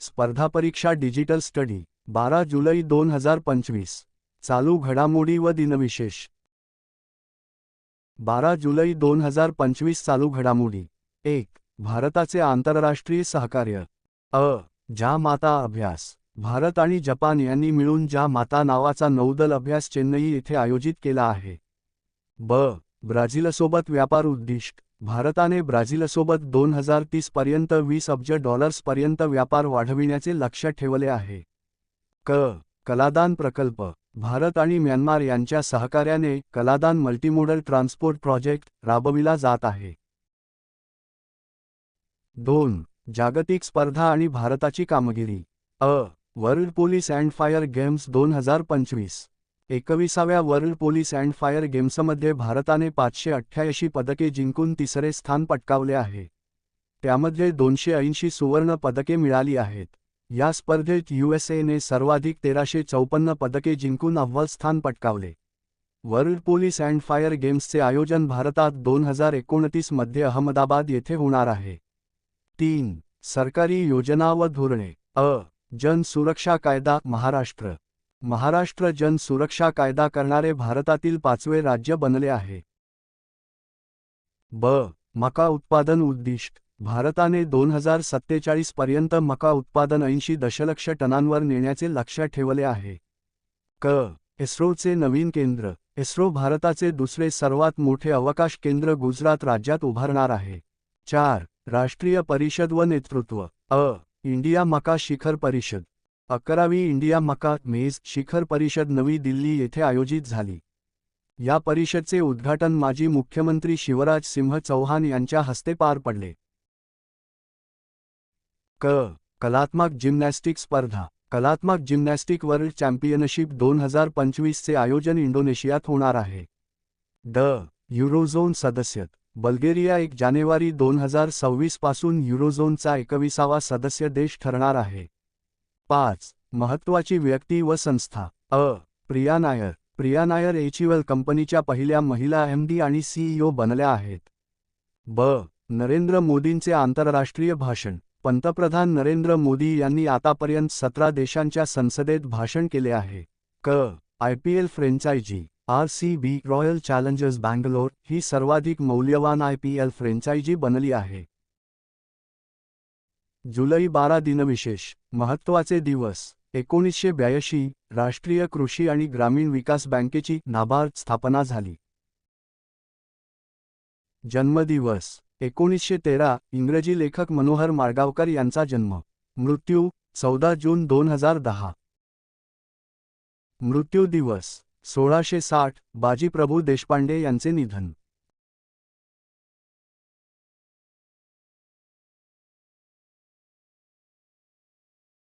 स्पर्धा परीक्षा digital study बारा जुलै दोन हजार पंचवीस. चालू घडामोडी व दिनविशेष. बारा जुलै दोन हजार पंचवीस चालू घडामोडी. एक भारताचे आंतरराष्ट्रीय सहकार्य. अ ज्या माता अभ्यास. भारत आणि जपान यांनी मिळून ज्या माता नावाचा नौदल अभ्यास चेन्नई येथे आयोजित केला आहे. ब ब्राझीलसोबत व्यापार उद्दिष्ट. भारताने ब्राझीलसोबत दोन हजार तीस पर्यंत वीस अब्ज डॉलर्सपर्यंत व्यापार वाढविण्याचे लक्ष ठेवले आहे. क. कलादान प्रकल्प. भारत आणि म्यानमार यांच्या सहकार्याने कलादान मल्टीमोडल ट्रान्सपोर्ट प्रोजेक्ट राबविला जात आहे. दोन. जागतिक स्पर्धा आणि भारताची कामगिरी. अ. World police and fire games दोन हजार पंचवीस. एकविसाव्या वर्ल्ड पोलीस अँड फायर गेम्समध्ये भारताने पाचशे अठ्ठ्याऐंशी पदके जिंकून तिसरे स्थान पटकावले आहे. त्यामध्ये दोनशे ऐंशी सुवर्ण पदके मिळाली आहेत. या स्पर्धेत यूएसएने सर्वाधिक तेराशे चौपन्न पदके जिंकून अव्वल स्थान पटकावले. वर्ल्ड पोलीस अँड फायर गेम्सचे आयोजन भारतात दोन हजार एकोणतीसमध्ये अहमदाबाद येथे होणार आहे. तीन. सरकारी योजना व धोरणे. अ. जन सुरक्षा कायदा महाराष्ट्र. महाराष्ट्र जन सुरक्षा कायदा करणारे भारतातील पाचवे राज्य बनले आहे. ब. मका उत्पादन उद्दिष्ट. भारताने दोन हजार सत्तेचाळीस पर्यंत मका उत्पादन ऐंशी दशलक्ष टनांवर नेण्याचे लक्ष ठेवले आहे. क. इस्रोचे नवीन केंद्र. इस्रो भारताचे दुसरे सर्वात मोठे अवकाश केंद्र गुजरात राज्यात उभारणार आहे. चार. राष्ट्रीय परिषद व नेतृत्व. अ. इंडिया मका शिखर परिषद. अकरावी इंडिया मका मेज शिखर परिषद नवी दिल्ली येथे आयोजित झाली. या परिषदचे उद्घाटन माजी मुख्यमंत्री शिवराज सिंह चौहान यांच्या हस्ते पार पडले. क. कलात्मक जिम्नॅस्टिक स्पर्धा. कलात्मक जिम्नॅस्टिक वर्ल्ड चॅम्पियनशिप दोन हजार पंचवीसचे आयोजन इंडोनेशियात होणार आहे. द. युरोझोन सदस्य बल्गेरिया एक जानेवारी दोन हजार सव्वीसपासून युरोझोनचा एकविसावा सदस्य देश ठरणार आहे. पाच. महत्त्वाची व्यक्ती व संस्था. अ. प्रिया नायर. प्रिया नायर एचिवल कंपनीच्या पहिल्या महिला एम डी आणि सीईओ बनल्या आहेत. ब. नरेंद्र मोदींचे आंतरराष्ट्रीय भाषण. पंतप्रधान नरेंद्र मोदी यांनी आतापर्यंत सतरा देशांच्या संसदेत भाषण केले आहे. क. IPL franchise. R C B. Royal challengers Bangalore ही सर्वाधिक मौल्यवान आयपीएल फ्रेंचायझी बनली आहे. जुलै बारा दिनविशेष महत्त्वाचे दिवस एकोणीसशे ब्याऐंशी राष्ट्रीय कृषी आणि ग्रामीण विकास बँकेची नाबार्ड स्थापना झाली. जन्मदिवस एकोणीसशे तेरा इंग्रजी लेखक मनोहर माळगावकर यांचा जन्म मृत्यू चौदा जून दोन हजार दहा. मृत्यू दिवस सोळाशे साठ बाजीप्रभू देशपांडे यांचे निधन.